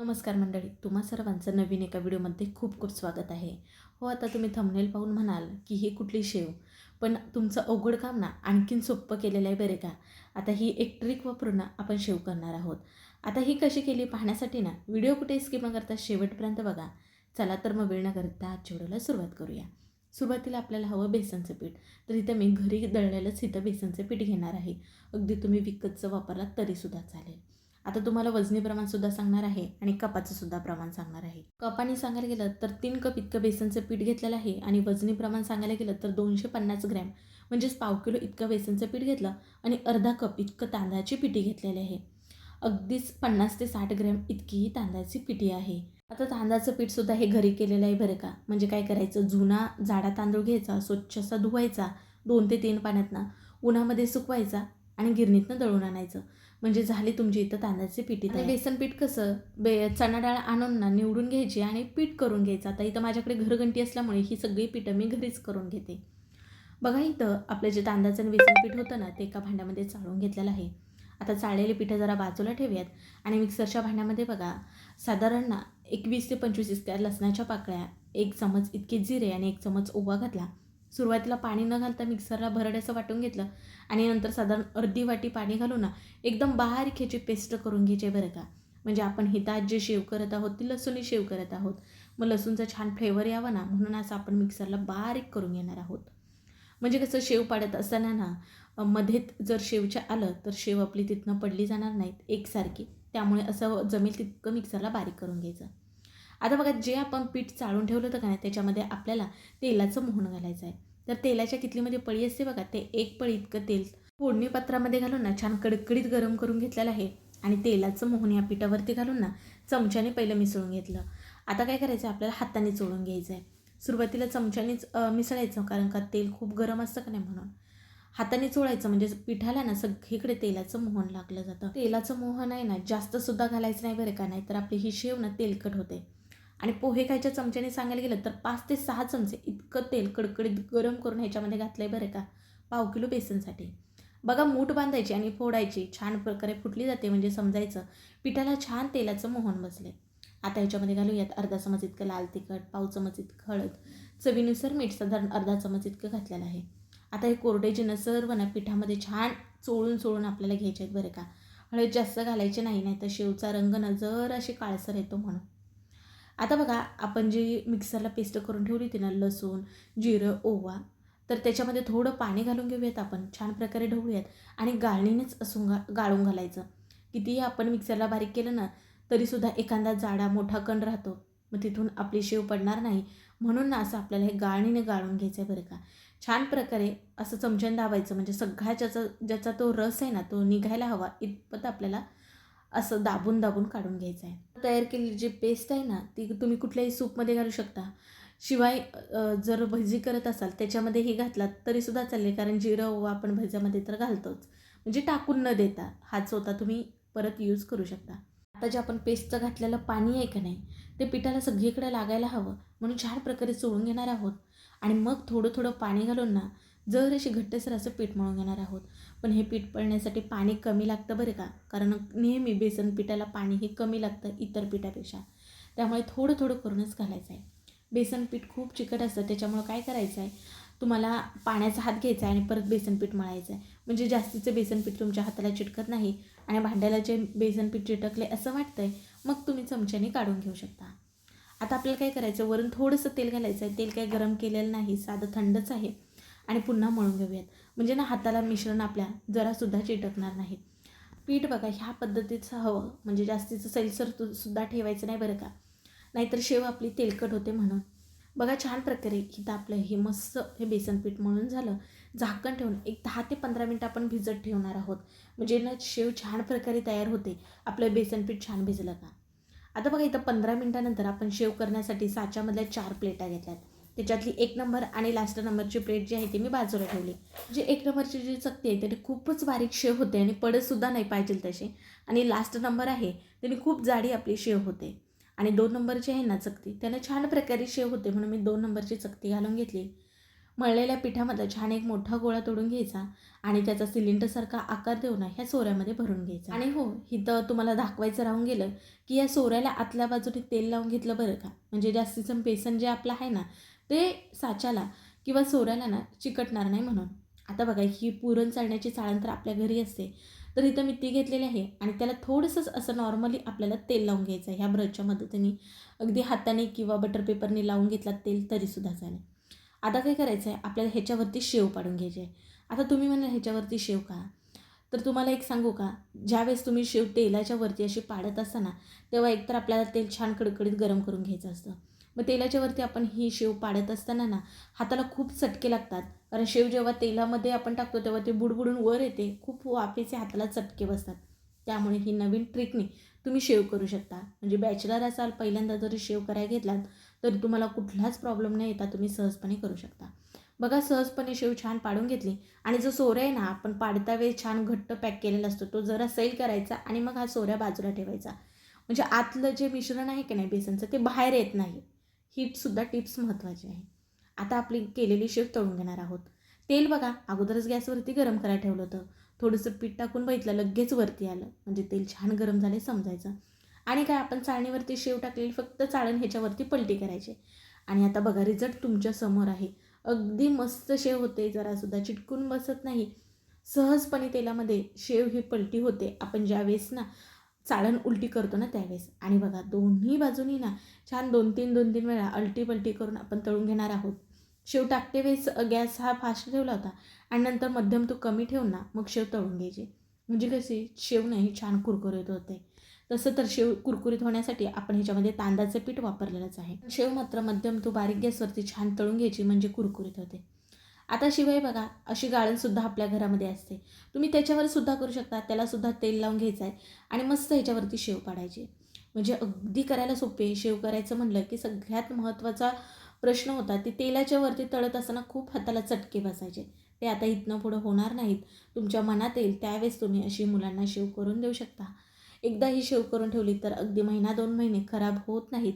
नमस्कार मंडळी तुम्हा सर्वांचं नवीन एका व्हिडिओमध्ये खूप खूप स्वागत आहे. हो आता तुम्ही थंबनेल पाहून म्हणाल की ही कुठली शेव? पण तुमचं अवघड काम ना आणखीन सोप्पं केलेलं आहे बरे का? आता ही एक ट्रिक वापरून आपण शेव करणार आहोत. आता ही कशी केली पाहण्यासाठी ना व्हिडिओ कुठे स्किप न करता शेवटपर्यंत बघा. चला तर मग वेळ न करता आजच्या व्हिडिओला सुरुवात करूया. सुरुवातीला आपल्याला हवं बेसनचं पीठ. तर इथं मी घरी दळलेलंच इथं बेसनचं पीठ घेणार आहे. अगदी तुम्ही विकतचं वापरलात तरीसुद्धा चालेल. आता तुम्हाला वजनी प्रमाणसुद्धा सांगणार आहे आणि कपाचं सुद्धा प्रमाण सांगणार आहे. कपाने सांगायला गेलं तर तीन कप इतकं बेसनचं पीठ घेतलेलं आहे आणि वजनी प्रमाण सांगायला गेलं तर दोनशे पन्नास ग्रॅम म्हणजेच पाव किलो इतकं बेसनचं पीठ घेतलं आणि अर्धा कप इतकं तांदळाची पिठी घेतलेली आहे. अगदीच पन्नास ते साठ ग्रॅम इतकीही तांदळाची पिठी आहे. आता तांदळाचं पीठसुद्धा हे घरी केलेलं आहे बरं का? म्हणजे काय करायचं? जुना जाडा तांदूळ घ्यायचा स्वच्छ असा धुवायचा दोन ते तीन पाण्यातनं उन्हामध्ये सुकवायचा आणि गिरणीतनं दळून आणायचं. म्हणजे झाली तुमची इथं तांदळाची पिठी आणि बेसन पीठ कसं? बे चणा डाळ आणून ना निवडून घ्यायची आणि पीठ करून घ्यायचं. आता इथं माझ्याकडे घरघंटी असल्यामुळे ही सगळी पिठं मी घरीच करून घेते. बघा इथं आपलं जे तांदळाचं आणि बेसन पीठ होतं ना ते एका भांड्यामध्ये चाळून घेतलेलं आहे. आता चाळलेली पिठं जरा बाजूला ठेवूयात. आणि मिक्सरच्या भांड्यामध्ये बघा साधारण ना एकवीस ते पंचवीस इतक्या लसणाच्या पाकळ्या एक चमच इतके जिरे आणि एक चमच ओवा घातला. सुरुवातीला पाणी न घालता मिक्सरला भरड्याचं वाटून घेतलं आणि नंतर साधारण अर्धी वाटी पाणी घालून ना एकदम बारीक ह्याची पेस्ट करून घ्यायची बरं का. म्हणजे आपण हिता जे शेव करत आहोत ती लसूणी शेव करत आहोत. मग लसूणचा छान फ्लेवर यावा ना म्हणून असं आपण मिक्सरला बारीक करून घेणार आहोत. म्हणजे कसं शेव पाडत असताना ना मध्येत जर शेवच्या आलं तर शेव आपली तिथनं पडली जाणार नाहीत एकसारखी. त्यामुळे असं जमेल तितकं मिक्सरला बारीक करून घ्यायचं. आता बघा जे आपण पीठ चाळून ठेवलं होतं का नाही त्याच्यामध्ये आपल्याला तेलाचं मोहन घालायचं आहे. तर तेलाच्या कितलीमध्ये पळी असते बघा ते एक पळी इतकं तेल. फोडणी पात्रामध्ये घालून ना छान कडकडीत गरम करून घेतलेलं आहे. आणि तेलाचं मोहन या पिठावरती घालून ना चमच्याने पहिलं मिसळून घेतलं. आता काय करायचं आपल्याला हाताने चोळून घ्यायचं आहे. सुरुवातीला चमच्यानेच मिसळायचं कारण का तेल खूप गरम असतं का नाही म्हणून. हाताने चोळायचं म्हणजे पिठाला ना सगळीकडे तेलाचं मोहन लागलं जातं. तेलाचं मोहन आहे ना जास्तसुद्धा घालायचं नाही बरं का नाही तर आपली ही शेव ना तेलकट होते. आणि पोहे खायच्या चमच्याने सांगायला गेलं तर पाच ते सहा चमचे इतकं तेल कडकडीत गरम करून ह्याच्यामध्ये घातलं आहे बरं का? पाव किलो बेसनसाठी. बघा मूठ बांधायची आणि फोडायची छान प्रकारे फुटली जाते म्हणजे समजायचं. पिठाला छान तेलाचं मोहन बसले आता ह्याच्यामध्ये घालूयात अर्धा चमच इतकं लाल तिखट पाव चमच इतकं हळद. चवीनुसार मीठ साधारण अर्धा चमच इतकं घातलेलं आहे. आता हे कोरडे जिनं सर्व ना पिठामध्ये छान चोळून चोळून आपल्याला घ्यायचे आहेत बरं का? हळद जास्त घालायचे नाही नाही तर शेवचा रंग ना जर अशी काळसर येतो म्हणून. आता बघा आपण जी मिक्सरला पेस्ट करून ठेवली होती ना लसूण जिरं ओवा तर त्याच्यामध्ये थोडं पाणी घालून घेऊयात आपण. छान प्रकारे ढवळूयात. आणि गाळणीनेच असून गा गाळून घालायचं. कितीही आपण मिक्सरला बारीक केलं ना तरीसुद्धा एखादा जाडा मोठा कण राहतो. मग तिथून आपली शेव पडणार नाही. म्हणून ना असं आपल्याला हे गाळणीने गाळून घ्यायचं आहे बरं का. छान प्रकारे असं चमच्यान दाबायचं. म्हणजे सगळ्या ज्याचा ज्याचा तो रस आहे ना तो निघायला हवा. इतपत आपल्याला असं दाबून दाबून काढून घ्यायचं आहे. तयार केलेली जी पेस्ट आहे ना ती तुम्ही कुठल्याही सूपमध्ये घालू शकता. शिवाय जर भजी करत असाल त्याच्यामध्ये हे घातलात तरीसुद्धा चालेल. कारण जिरं ओवा आपण भज्यामध्ये तर घालतोच. म्हणजे टाकून न देता हाच होता तुम्ही परत यूज करू शकता. आता जे आपण पेस्टचं घातलेलं पाणी आहे का नाही ते पिठाला सगळीकडे लागायला हवं. म्हणून छान प्रकारे चोळून घेणार आहोत. आणि मग थोडं थोडं पाणी घालून ना जर अशी घट्टसर असं पीठ मळून घेणार आहोत पण हे पीठ पळण्यासाठी पाणी कमी लागतं बरं का? कारण नेहमी बेसन पिठाला पाणी हे कमी लागतं इतर पिठापेक्षा. त्यामुळे थोडं थोडं करूनच घालायचं आहे बेसन पीठ खूप चिकट असतं त्याच्यामुळं काय करायचं आहे तुम्हाला पाण्याचा हात घ्यायचा आहे आणि परत बेसन पीठ मळायचं आहे म्हणजे जास्तीचं बेसन पीठ तुमच्या हाताला चिटकत नाही आणि भांड्याला जे बेसन पीठ चिटकले असं वाटतंय मग तुम्ही चमच्याने काढून घेऊ शकता. आता आपल्याला काय करायचं वरून थोडंसं तेल घालायचं आहे तेल काही गरम केलेलं नाही साधं थंडच आहे. आणि पुन्हा मळून घेऊयात. म्हणजे ना हाताला मिश्रण आपल्या जरासुद्धा चिटकणार नाही पीठ बघा ह्या पद्धतीचं हवं. म्हणजे जास्तीचं सैलसर सुद्धा ठेवायचं नाही बरं का? नाहीतर शेव आपली तेलकट होते म्हणून. बघा छान प्रकारे इथं आपलं हे मस्त हे बेसन पीठ मळून झालं. झाकण ठेवून एक दहा ते पंधरा मिनटं आपण भिजत ठेवणार आहोत. म्हणजे ना शेव छान प्रकारे तयार होते. आपलं बेसन पीठ छान भिजलं का? आता बघा इथं पंधरा मिनटानंतर आपण शेव करण्यासाठी साच्यामधल्या चार प्लेटा घेतल्यात. त्याच्यातली एक नंबर आणि लास्ट नंबरची प्लेट जी आहे ती मी बाजूला ठेवली. जे एक नंबरची जी चकती आहे त्याने खूपच बारीक शेव होते आणि पडतसुद्धा नाही पाहिजे तशी. आणि लास्ट नंबर आहे त्याने खूप जाडी आपली शेव होते. आणि दोन नंबरची आहे ना चकती त्याने छान प्रकारे शेव होते म्हणून मी दोन नंबरची चकती घालून घेतली. मळलेल्या पिठामधला छान एक मोठा गोळा तोडून घ्यायचा आणि त्याचा सिलेंडरसारखा आकार देऊन ना ह्या सोऱ्यामध्ये भरून घ्यायचा. आणि हो इथं तुम्हाला दाखवायचं राहून गेलं की या सोऱ्याला आतल्या बाजूने तेल लावून घेतलं बरं का? म्हणजे जास्तीचं बेसन जे आपलं आहे ना ते साच्याला किंवा सोऱ्याला ना चिकटणार नाही म्हणून. आता बघा ही पुरण चालण्याची चाळण तर आपल्या घरी असते. तर इथं मी ती घेतलेली आहे आणि त्याला थोडंसंच असं नॉर्मली आपल्याला तेल लावून घ्यायचं आहे ह्या ब्रशच्या मदतीने अगदी हाताने किंवा बटर पेपरने लावून घेतला तेल तरीसुद्धा चालेल. आता काय करायचं आहे आपल्याला ह्याच्यावरती शेव पाडून घ्यायचे आहे आता तुम्ही म्हणाल ह्याच्यावरती शेव का? तर तुम्हाला एक सांगू का? ज्यावेळेस तुम्ही शेव तेलाच्या वरती अशी पाडत असताना तेव्हा एकतर आपल्याला तेल छान कडकडीत गरम करून घ्यायचं असतं. मग तेलाच्या वरती आपण ही शेव पाडत असताना ना हाताला खूप चटके लागतात. कारण शेव जेव्हा तेलामध्ये आपण टाकतो तेव्हा ते बुडबुडून वर येते. खूप वाफेचे हाताला चटके बसतात. त्यामुळे ही नवीन ट्रिकने तुम्ही शेव करू शकता. म्हणजे बॅचलर असाल पहिल्यांदा जरी शेव करायला घेतलात तरी तुम्हाला कुठलाच प्रॉब्लेम नाही येता तुम्ही सहजपणे करू शकता. बघा सहजपणे शेव छान पाडून घेतली. आणि जो सोऱ्या आहे ना आपण पाडता वेळी छान घट्ट पॅक केलेला असतो तो जरा सैल करायचा आणि मग हा सोऱ्या बाजूला ठेवायचा. म्हणजे आतलं जे मिश्रण आहे की नाही बेसनचं ते बाहेर येत नाही. हीटसुद्धा टिप्स महत्त्वाची आहे. आता आपली केलेली शेव तळून घेणार आहोत. तेल बघा अगोदरच गॅसवरती गरम करायला ठेवलं होतं. थोडंसं पीठ टाकून बघितलं लगेच वरती आलं. म्हणजे तेल छान गरम झाले समजायचं. आणि काय आपण चाळणीवरती शेव टाकलेली फक्त चाळण ह्याच्यावरती पलटी करायची. आणि आता बघा रिझल्ट तुमच्यासमोर आहे. अगदी मस्त शेव होते जरासुद्धा चिटकून बसत नाही. सहजपणे तेलामध्ये शेव ही पलटी होते. आपण ज्यावेळेस ना चाळण उलटी करतो ना त्यावेळेस. आणि बघा दोन्ही बाजूनी ना छान दोन तीन दोन तीन वेळा अलटी पलटी करून आपण तळून घेणार आहोत. शेव टाकते वेळेस गॅस हा फास्ट ठेवला होता आणि नंतर मध्यम तू कमी ठेवून ना मग शेव तळून घ्यायची. म्हणजे कशी शेव नाही छान कुरकुरीत होते. तसं तर शेव कुरकुरीत होण्यासाठी आपण ह्याच्यामध्ये तांदळाचं पीठ वापरलेलंच आहे. शेव मात्र मध्यम तू बारीक गॅसवरती छान तळून घ्यायची म्हणजे कुरकुरीत होते. आता शिवाय बघा अशी गाळणसुद्धा आपल्या घरामध्ये असते. तुम्ही त्याच्यावर सुद्धा करू शकता त्यालासुद्धा तेल लावून घ्यायचं आहे आणि मस्त ह्याच्यावरती शेव पाडायची. म्हणजे अगदी करायला सोपे शेव करायचं म्हणलं की सगळ्यात महत्त्वाचा प्रश्न होता ते तेलाच्या वरती तळत असताना खूप हाताला चटके बसायचे. ते आता इथनं पुढं होणार नाहीत. तुमच्या मनात येईल त्यावेळेस तुम्ही अशी मुलांना शेव करून देऊ शकता. एकदा ही शेव करून ठेवली तर अगदी महिना दोन महिने खराब होत नाहीत.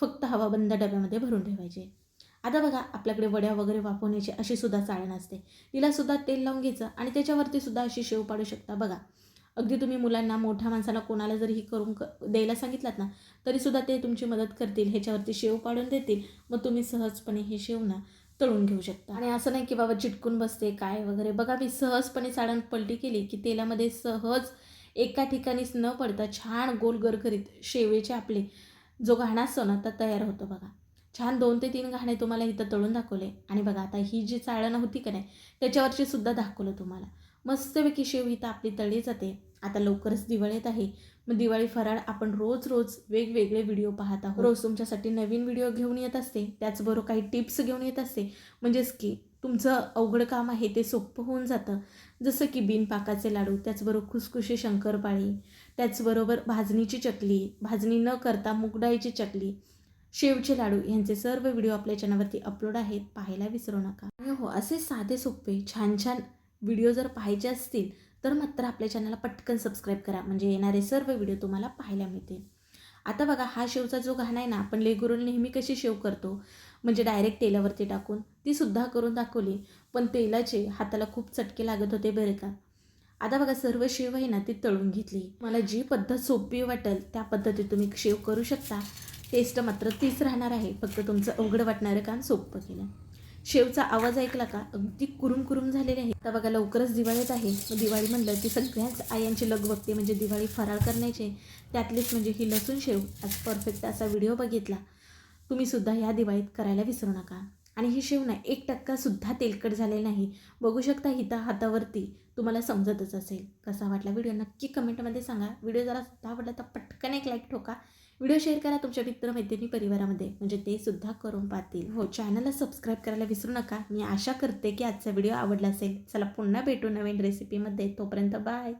फक्त हवाबंद डब्यामध्ये भरून ठेवायचे. आता बघा आपल्याकडे वड्या वगैरे वापरण्याची अशी सुद्धा चाळण असते. तिलासुद्धा तेल लावून घ्यायचं आणि त्याच्यावरती सुद्धा अशी शेव पाडू शकता. बघा अगदी तुम्ही मुलांना मोठ्या माणसाला कोणाला जरी ही करून क द्यायला सांगितलात ना तरीसुद्धा ते तुमची मदत करतील ह्याच्यावरती शेव पाडून देतील मग तुम्ही सहजपणे हे शेव ना तळून घेऊ शकता. आणि असं नाही की बाबा चिटकून बसते काय वगैरे. बघा मी सहजपणे चाळण पलटी केली की तेलामध्ये सहज एका ठिकाणीच न पडता छान गोल गरगरीत शेवेचे आपले जो घाणा असतो ना तर तयार होतो बघा. छान दोन ते तीन घाणे तुम्हाला इथं तळून दाखवले. आणि बघा आता ही जी चाळण होती का नाही त्याच्यावरची सुद्धा दाखवलं तुम्हाला. मस्तपैकी शेव इथं आपली तळली जाते. आता लवकरच दिवाळी येत आहे. मग दिवाळी फराळ आपण रोज रोज वेगवेगळे व्हिडिओ पाहत आहोत. रोज तुमच्यासाठी नवीन व्हिडिओ घेऊन येत असते. त्याचबरोबर काही टिप्स घेऊन येत असते. म्हणजेच की तुमचं अवघड काम आहे ते सोपं होऊन जातं. जसं की बिनपाकाचे लाडू त्याचबरोबर खुसखुशी शंकरपाळी त्याचबरोबर भाजणीची चकली भाजणी न करता मूगडाळीची चकली शेवचे लाडू यांचे सर्व व्हिडिओ आपल्या चॅनलवरती अपलोड आहेत. पाहायला विसरू नका. आणि हो असे साधे सोपे छान छान व्हिडिओ जर पाहायचे असतील तर मात्र आपल्या चॅनलला पटकन सबस्क्राईब करा. म्हणजे येणारे सर्व व्हिडिओ तुम्हाला पाहायला मिळतील. आता बघा हा शेवचा जो घाण आहे ना आपण लेगुरून नेहमी कशी शेव करतो? म्हणजे डायरेक्ट तेलावरती टाकून ती सुद्धा करून दाखवली पण तेलाचे हाताला खूप चटके लागत होते बरं का? आता बघा सर्व शेव आहे ना ती तळून घेतली. मला जी पद्धत सोपी वाटेल त्या पद्धतीत तुम्ही शेव करू शकता. टेस्ट मात्र तीच राहणार आहे. फक्त तुमचं अवघड वाटणारं काम सोपं केलं. शेवचा आवाज ऐकला का? अगदी कुरुम कुरुम झालेले आहे. आता बघा लवकरच दिवाळीत आहे. मग दिवाळी म्हणलं की सगळ्याच आयांची लग बघते. म्हणजे दिवाळी फराळ करण्याचे. त्यातलीच म्हणजे ही लसूण शेव. आज परफेक्ट असा व्हिडिओ बघितला. तुम्ही सुद्धा ह्या दिवाळीत करायला विसरू नका. आणि ही शेव ना एक टक्कासुद्धा तेलकट झालेली नाही. बघू शकता हिता हातावरती. तुम्हाला समजतच असेल. कसा वाटला व्हिडिओ नक्की कमेंटमध्ये सांगा. व्हिडिओ जरा आवडला तर पटकन एक लाईक ठोका. व्हिडिओ शेअर करा तुमच्या मित्रमैत्रिणी परिवारामध्ये. म्हणजे ते सुद्धा करून पाहतील. हो चॅनलला सबस्क्राईब करायला विसरू नका. मी आशा करते की आजचा व्हिडिओ आवडला असेल. चला पुन्हा भेटू नवीन रेसिपीमध्ये तोपर्यंत बाय